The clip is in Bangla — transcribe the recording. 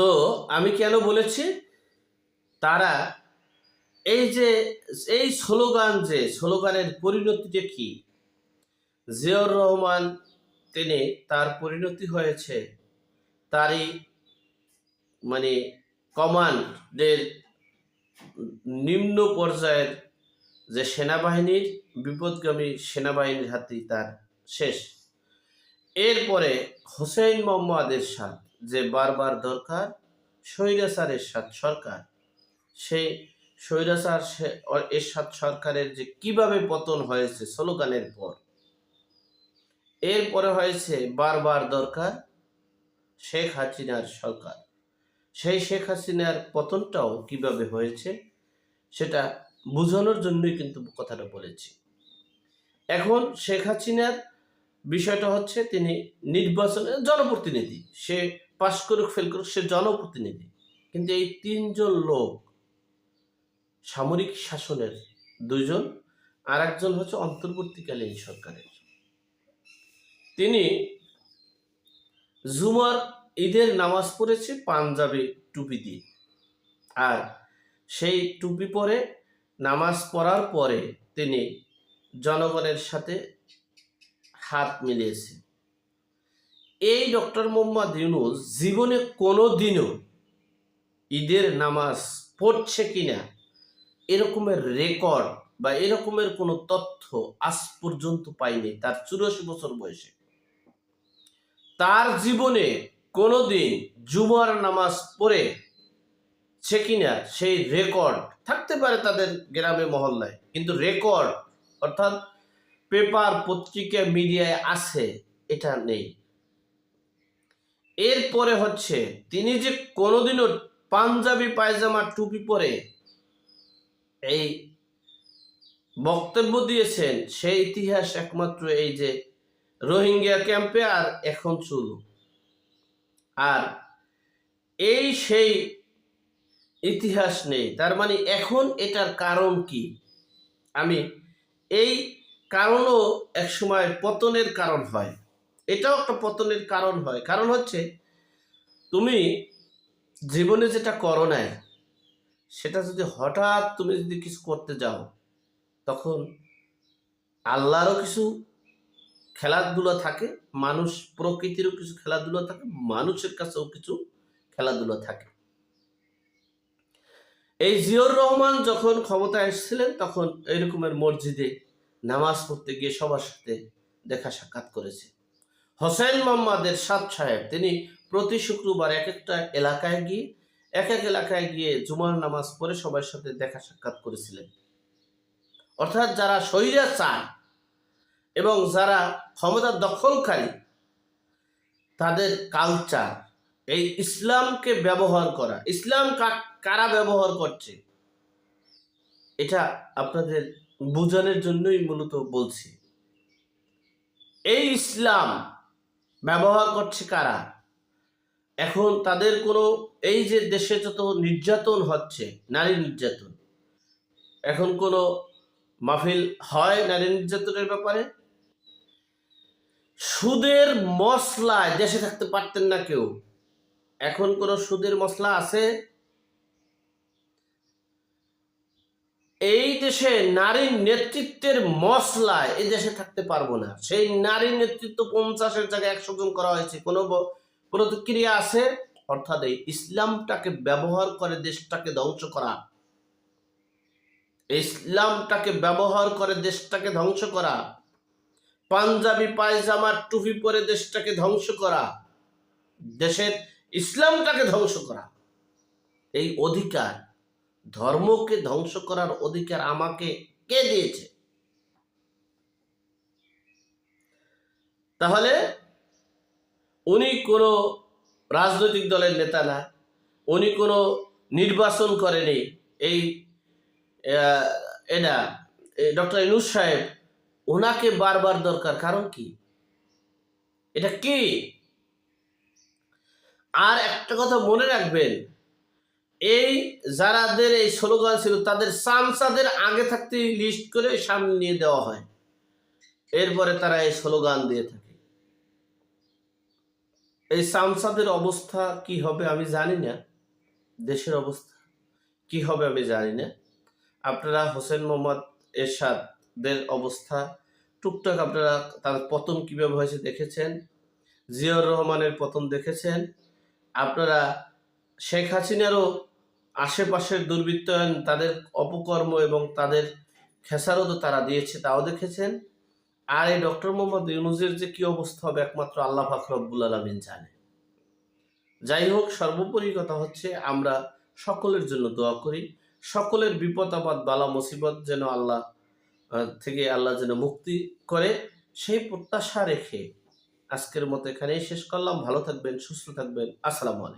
তো আমি কেন বলেছি? তারা এই যে, এই স্লোগান যে, স্লোগানের পরিণতিটা কি? জিয়র রহমান, তিনি তার পরিণতি হয়েছে। তারই মানে কমান্ডের নিম্ন পর্যায়ের যে সেনাবাহিনীর বিপদগামী সেনাবাহিনীর হাতেই তার শেষ। এরপরে হোসেন মোহাম্মদ এরশাদ যে বারবার দরকার, স্বৈরাচারের সাথ সরকার। সেই স্বৈরাচার, সে- এরশাদ সরকারের যে কীভাবে পতন হয়েছে, স্লোগানের পর। এরপরে হয়েছে বারবার দরকার শেখ হাসিনার সরকার। সেই শেখ হাসিনার পতনটাও কীভাবে হয়েছে, সেটা বোঝানোর জন্যই কিন্তু কথাটা বলেছি। এখন শেখ হাসিনার বিষয়টা হচ্ছে, তিনি নির্বাচনের জনপ্রতিনিধি। সে পাশ করুক ফেল করুক, সে জনপ্রতিনিধি। কিন্তু এই তিনজন লোক সামরিক শাসনের দুজন আর একজন হচ্ছে অন্তর্বর্তীকালীন সরকারের। তিনি জুমার ঈদের নামাজ পড়েছে, পাঞ্জাবি টুপি দিয়ে। আর সেই টুপি পরে নামাজ পড়ার পরে তিনি জনগণের সাথে হাত মিলিয়েছে এই ডক্টর মোহাম্মদ ইউনুস জীবনে কোনো দিনও ঈদের নামাজ পড়ছে কিনা, এরকমের রেকর্ড বা এরকমের কোনো তথ্য আজ পর্যন্ত পাইনি তার চুরাশি বছর বয়সে। তার জীবনে কোনোদিন জুমার নামাজ পড়ে সে কিনা সেই রেকর্ড, থাকতে পারে তাদের গ্রামে মহল্লায়, কিন্তু রেকর্ড অর্থাৎ পেপার পত্রিকা মিডিয়ায় আছে, এটা নেই। এরপরে হচ্ছে, তিনি যে কোনোদিনও পাঞ্জাবি পায়জামা, টুপি পরে এই বক্তব্য দিয়েছেন, সেই ইতিহাস একমাত্র এই যে রোহিঙ্গা ক্যাম্পে আর এখন চলু আর এই সেই ইতিহাস নেই, তার মানে এখন এটার কারণ কি? আমি এই কারণও একসময় পতনের কারণ হয়। এটাও একটা পতনের কারণ হয়। কারণ হচ্ছে, তুমি জীবনে যেটা করো না সেটা যদি হঠাৎ তুমি যদি কিছু করতে যাও, তখন আল্লাহরও কিছু খেলাধুলা থাকে, মানুষ প্রকৃতিরও কিছু খেলাধুলা থাকে, মানুষের কাছেও কিছু খেলাধুলা থাকে। এই জিয়র রহমান যখন ক্ষমতায় এসেছিলেন, তখন এরকমের মসজিদে নামাজ পড়তে গিয়ে সবার সাথে দেখা সাক্ষাৎ করেছে। হোসেন মোহাম্মদের সাদ সাহেব, তিনি প্রতি শুক্রবার এক একটা এলাকায় গিয়ে এক এক এলাকায় গিয়ে জুমার নামাজ পড়ে সবার সাথে দেখা সাক্ষাৎ করেছিলেন। অর্থাৎ যারা শরীরে চায় এবং যারা ক্ষমতা দখলকারী, তাদের কালচার এই ইসলামকে ব্যবহার করা। ইসলাম কারা ব্যবহার করছে? এটা আপনাদের বোঝানোর জন্যই মূলত বলছি। এই ইসলাম ব্যবহার করছে কারা? এখন তাদের কোনো, এই যে দেশে যত নির্যাতন হচ্ছে, নারী নির্যাতন, এখন কোনো মাহফিল হয় নারী নির্যাতনের ব্যাপারে? সুদের মশলায় দেশে থাকতে পারতেন না কেউ। এখন কোনো সুদের মশলা আছে? এই দেশে নারীর নেতৃত্বের মশলায় এই দেশে থাকতে পারব না। সেই নারী নেতৃত্ব পঞ্চাশের জায়গায় একশো জন করা হয়েছে। কোনো প্রতিক্রিয়া আছে? অর্থাৎ এই ইসলামটাকে ব্যবহার করে দেশটাকে ধ্বংস করা। ইসলামটাকে ব্যবহার করে দেশটাকে ধ্বংস করা। পাঞ্জাবি পায়জামার টুপি পরে দেশটাকে ধ্বংস করা। দেশের ইসলামটাকে ধ্বংস করা। এই অধিকার ধর্মকে ধ্বংস করার অধিকার আমাকে কে দিয়েছে? তাহলে উনি কোনো রাজনৈতিক দলের নেতা না, উনি কোনো নির্বাচন করেনি। এই এটা ডক্টর ইনুস সাহেব ওনাকে বারবার দরকার, কারণ কি? এটা কি? আর একটা কথা মনে রাখবেন এই যারাদের এই স্লোগান ছিল, তাদের সামসাদের আগে থাকতে লিস্ট করে সামনে নিয়ে দেওয়া হয়। এরপরে তারা এই স্লোগান দিয়ে থাকে। এই সামসাদের অবস্থা কি হবে আমি জানি না। দেশের অবস্থা কি হবে আমি জানি না। আপনারা হোসেন মোহাম্মদ এরশাদদের অবস্থা, টুকটাক আপনারা তার পতন কীভাবে হয়েছে দেখেছেন, জিয়াউর রহমানের পতন দেখেছেন। আপনারা শেখ হাসিনারও আশেপাশের দুর্বৃত্তায়ন তাদের অপকর্ম এবং তাদের খেসারতও তারা দিয়েছে, তাও দেখেছেন? আর এই ডক্টর মোহাম্মদ ইউনুজের যে কি অবস্থা হবে একমাত্র আল্লাহ পাক রব্বুল আলমিন জানে। যাই হোক, সর্বোপরি কথা হচ্ছে আমরা সকলের জন্য দোয়া করি। সকলের বিপদ, আপদ, বালা, মুসিবত যেন আল্লাহ থেকে আল্লাহ যেন মুক্তি করে, সেই প্রত্যাশা রেখে আজকের মতো এখানেই শেষ করলাম। ভালো থাকবেন, সুস্থ থাকবেন। আসসালামু আলাইকুম।